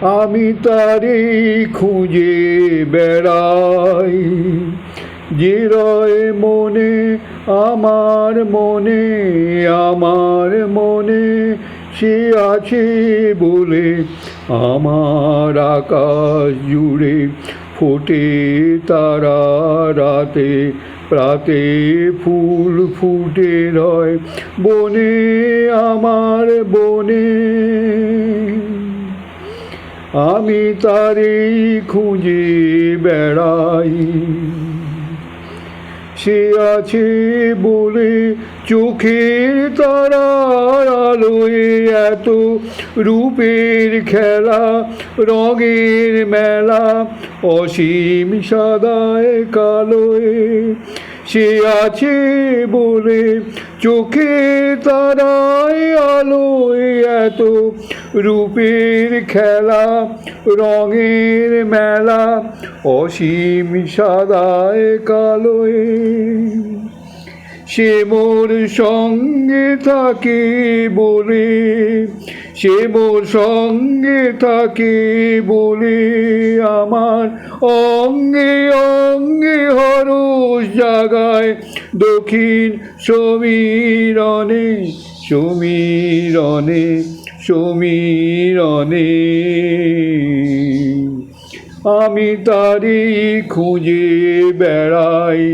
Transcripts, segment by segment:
আমি তারে খুঁজে বেড়াই। যে রয় মনে, আমার মনে আমার মনে, সে আছে বলে আমার আকাশ জুড়ে ফোটে তারা রাতে। প্রাতে ফুল ফুটে রয় বনে, আমার বনে। আমি তারেই খুঁজে বেড়াই। সে আছে বলে চোখের তারার আলোয় এত রূপের খেলা, রঙের মেলা, অসীম সাদায় কালোয় আছে বলে চোখে তারায় আলোয় এত রূপের খেলা রঙের মেলা অসীম সাদায় কালোয়। সে মোর সঙ্গে থাকে বলে, সে মোর সঙ্গে থাকে বলে আমার অঙ্গে অঙ্গে হরস জাগায়। দক্ষিণ সমীরণে সমীরণে সমীরণে। আমি তারই খুঁজে বেড়াই।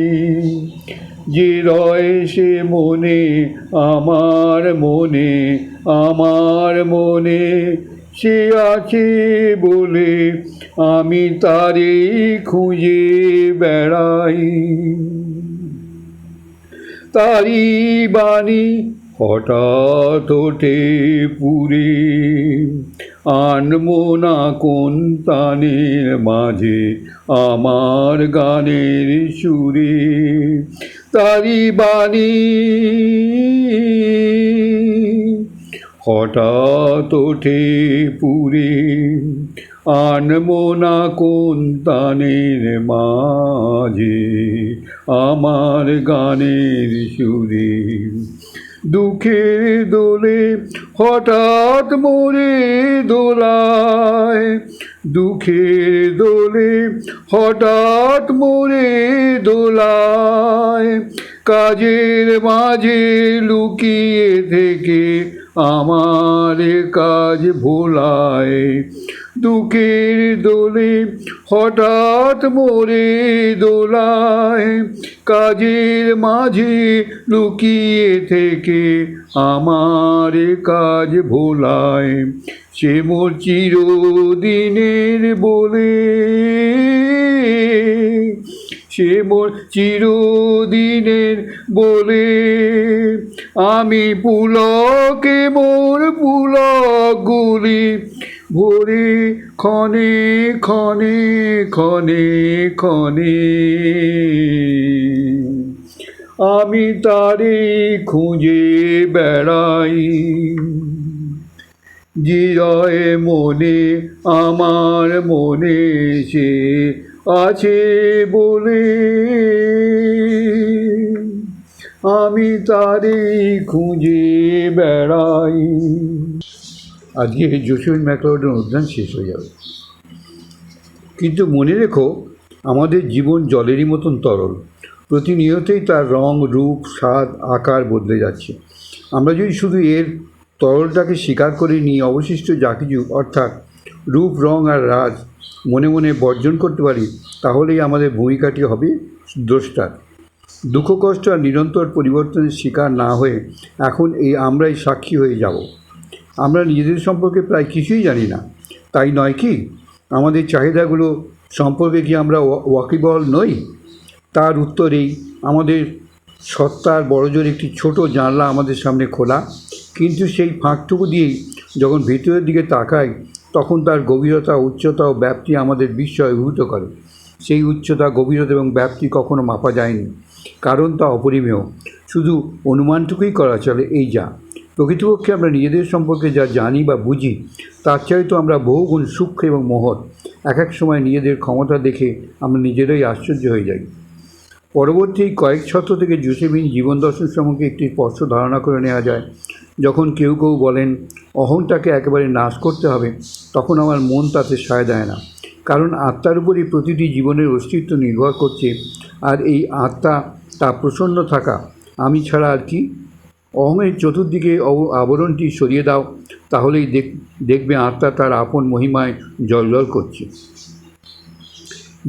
যে রয় সে মনে, আমার মনে আমার মনে। সে আছে বলে আমি তারে খুঁজে বেড়াই। তারি বাণী হঠাৎ ওঠে পুরে। আনব না কোন তানের মাঝে আমার গানের সুরে? তারি বাণী হঠাৎ ওঠে পুরে। আনব না কোন তানের মাঝে আমার গানের সুরে? দুঃখের দোলে হঠাৎ মোরে দোলায়। দুঃখের দোলে হঠাৎ মোরে দোলায়। কাজের মাঝে লুকিয়ে থেকে আমার কাজ ভোলায়। দুঃখের দোলে হঠাৎ মোরে দোলায়, কাজের মাঝে লুকিয়ে থেকে আমার কাজ ভোলায়। সে মোর চিরদিনের বলে, সে মোর চিরদিনের বলে, আমি পুলকে মোর পুলকগুলি ভরে ক্ষণে ক্ষণে ক্ষণে ক্ষণে আমি তারে খুঁজে বেড়াই। জিরয় মনে, আমার মনে সে আছে বলে। আমি তারে খুঁজে বেড়াই। আজকে জসিম ম্যাকলোডের উদ্যান শেষ হয়ে যাবে। কিন্তু মনে রেখো, আমাদের জীবন জলেরই মতন তরল। প্রতিনিয়তই তার রং, রূপ, স্বাদ, আকার বদলে যাচ্ছে। আমরা যদি শুধু এর তরলটাকে স্বীকার করে নিয়ে অবশিষ্ট যা কিছু, অর্থাৎ রূপ, রং আর রাজ, মনে মনে বর্জন করতে পারি, তাহলেই আমাদের ভূমিকাটি হবে দ্রষ্টার। দুঃখ, কষ্ট আর নিরন্তর পরিবর্তনের শিকার না হয়ে এখন এই আমরাই সাক্ষী হয়ে যাব। আমরা নিজেদের সম্পর্কে প্রায় কিছুই জানি না। তাই নয় কি, আমাদের চাহিদাগুলো সম্পর্কে কি আমরা ওয়া- ওয়াকিবহল নই? তার উত্তরেই আমাদের সত্তার বড়জোর একটি ছোট জানলা আমাদের সামনে খোলা, কিন্তু সেই ফাঁকটুকু দিয়েই যখন ভিতরের দিকে তাকাই, তখন তার গভীরতা, উচ্চতা ও ব্যাপ্তি আমাদের বিস্ময় অভিভূত করে। সেই উচ্চতা, গভীরতা এবং ব্যাপ্তি কখনো মাপা যায়নি, কারণ তা অপরিমেয়। শুধু অনুমানটুকুই করা চলে, এই যা। প্রকৃতপক্ষে আমরা নিজেদের সম্পর্কে যা জানি বা বুঝি, তার চাইতো আমরা বহুগুণ সূক্ষ্ম এবং মহৎ। এক এক সময় নিজেদের ক্ষমতা দেখে আমরা নিজেরাই আশ্চর্য হয়ে যাই। পরবর্তী কয়েক শত থেকে জোসেফিন জীবন দর্শন সম্পর্কে একটি স্পষ্ট ধারণা করে নেওয়া যায়। যখন কেউ কেউ বলেন, অহংটাকে একেবারে নাশ করতে হবে, তখন আমার মন তাতে সায় দেয় না। কারণ আত্মার উপরই প্রতিটি জীবনের অস্তিত্ব নির্ভর করছে, আর এই আত্মা তা প্রসন্ন থাকা, আমি ছাড়া আর কি অহংয়ের চতুর্দিকে আবরণটি সরিয়ে দাও, তাহলেই দেখ, দেখবে আত্মা তার আপন মহিমায় জলজল করছে।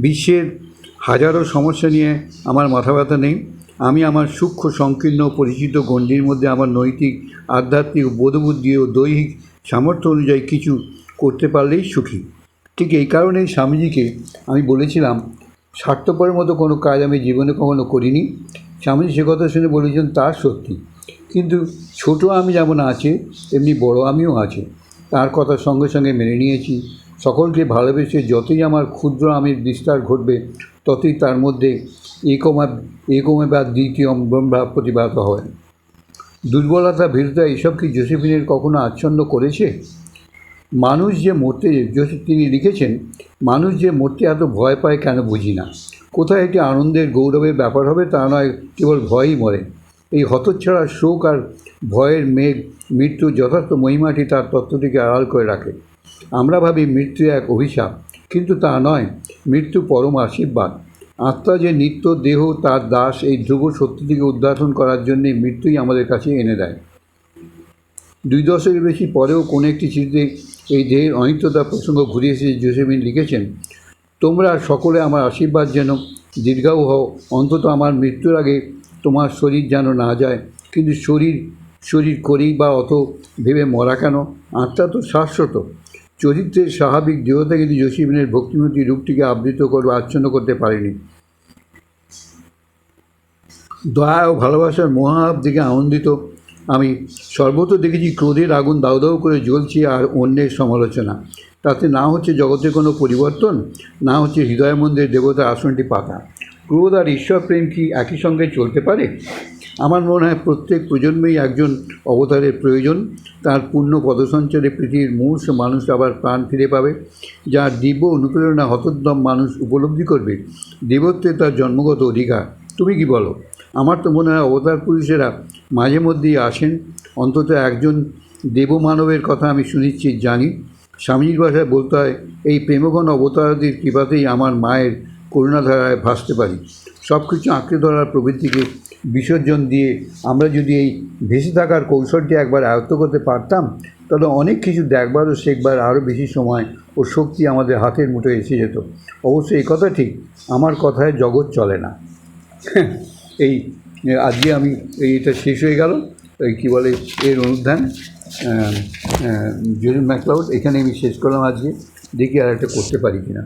বিশ্বের হাজারো সমস্যা নিয়ে আমার মাথা ব্যথা নেই। আমি আমার সূক্ষ্ম, সংকীর্ণ, পরিচিত গণ্ডির মধ্যে আমার নৈতিক, আধ্যাত্মিক, বোধবুদ্ধি ও দৈহিক সামর্থ্য অনুযায়ী কিছু করতে পারলেই সুখী। ঠিক এই কারণেই স্বামীজিকে আমি বলেছিলাম, স্বার্থপরের মতো কোনো কাজ আমি জীবনে কখনো করিনি। স্বামীজি সে কথা শুনে বলেছেন তার সত্যি। কিন্তু ছোট আমি যেমন আছে, তেমনি বড় আমিও আছে। তার কথার সঙ্গে সঙ্গে মেনে নিয়েছি। সকলকে ভালোবেসে যতই আমার ক্ষুদ্র আমির বিস্তার ঘটবে, ততই তার মধ্যে একমা একমে বা দ্বিতীয় ব্রহ্মা প্রতিভাত হয়। দুর্বলতা, ভীরতা এসব কি জোসেফিনের কখনো আচ্ছন্ন করেছে? মানুষ যে মরতে তিনি লিখেছেন, মানুষ যে মরতে এত ভয় পায় কেন বুঝি না। কোথায় একটি আনন্দের গৌরবের ব্যাপার হবে তা নয়, কেবল ভয়ই মরে। এই হতচ্ছাড়া শোক আর ভয়ের মেঘ মৃত্যুর যথার্থ মহিমাটি তার তত্ত্বটিকে আড়াল করে রাখে। আমরা ভাবি মৃত্যু এক অভিশাপ, কিন্তু তা নয়, মৃত্যু পরম আশীর্বাদ। আত্মা যে নিত্য দেহ, তার দাস এই ধ্রুব সত্যটিকে উদ্ঘাটন করার জন্যে মৃত্যুই আমাদের কাছে এনে দেয়। দুই দশকের বেশি পরেও কোনো একটি চিঠিতে এই দেহের অনিত্যতা প্রসঙ্গ ঘুরিয়ে এসে জোসেফিন লিখেছেন, তোমরা সকলে আমার আশীর্বাদ যেন দীর্ঘায়ু হও অন্তত আমার মৃত্যুর আগে তোমার শরীর যেন না যায়। কিন্তু শরীর শরীর করেই বা অত ভেবে মরা কেন? আত্মা তো শাশ্বত। চরিত্রের স্বাভাবিক দেহতা কিন্তু জোসিবিনের ভক্তিমতী রূপটিকে আবৃত করবে আচ্ছন্ন করতে পারেনি। দয়া ও ভালোবাসার মহাভাব দিকে আনন্দিত। আমি সর্বত্র দেখেছি, ক্রোধের আগুন দাউ দাউ করে জ্বলছে আর অন্যের সমালোচনা। তাতে না হচ্ছে জগতে কোনো পরিবর্তন, না হচ্ছে হৃদয় মন্দির দেবতার আসনটি পাতা ক্রোধ আর ঈশ্বর প্রেম কি একই সঙ্গে চলতে পারে? আমার মনে হয় প্রত্যেক প্রজন্মেই একজন অবতারের প্রয়োজন। তার পূর্ণ পদসঞ্চারে পৃথিবীর মূর্ষ মানুষ আবার প্রাণ ফিরে পাবে। যার দিব্য অনুপ্রেরণা হতোদ্যম মানুষ উপলব্ধি করবে। দেবত্বে তার জন্মগত অধিকার। তুমি কি বলো? আমার তো মনে হয় অবতার পুরুষেরা মাঝে মধ্যেই আসেন। অন্তত একজন দেবমানবের কথা আমি শুনেছি, জানি। স্বামীজির ভাষায় বলতে হয়, এই প্রেমগণ অবতারদের কৃপাতেই আমার মায়ের করুণাধারায় ভাসতে পারি। সব কিছু আঁকড়ে ধরার প্রবৃত্তিকে বিসর্জন দিয়ে আমরা যদি এই ভেসে থাকার কৌশলটি একবার আয়ত্ত করতে পারতাম, তাহলে অনেক কিছু দেখবার ও শেখবার আরও বেশি সময় ও শক্তি আমাদের হাতের মুঠোয় এসে যেত। অবশ্য এই কথা ঠিক, আমার কথায় জগৎ চলে না। এই, আজকে আমি এই এটা শেষ হয়ে গেল। কী বলে, এর অনুধান জুলিন ম্যাকলাউড এখানে আমি শেষ করলাম আজকে। দেখি আর একটা করতে পারি কিনা।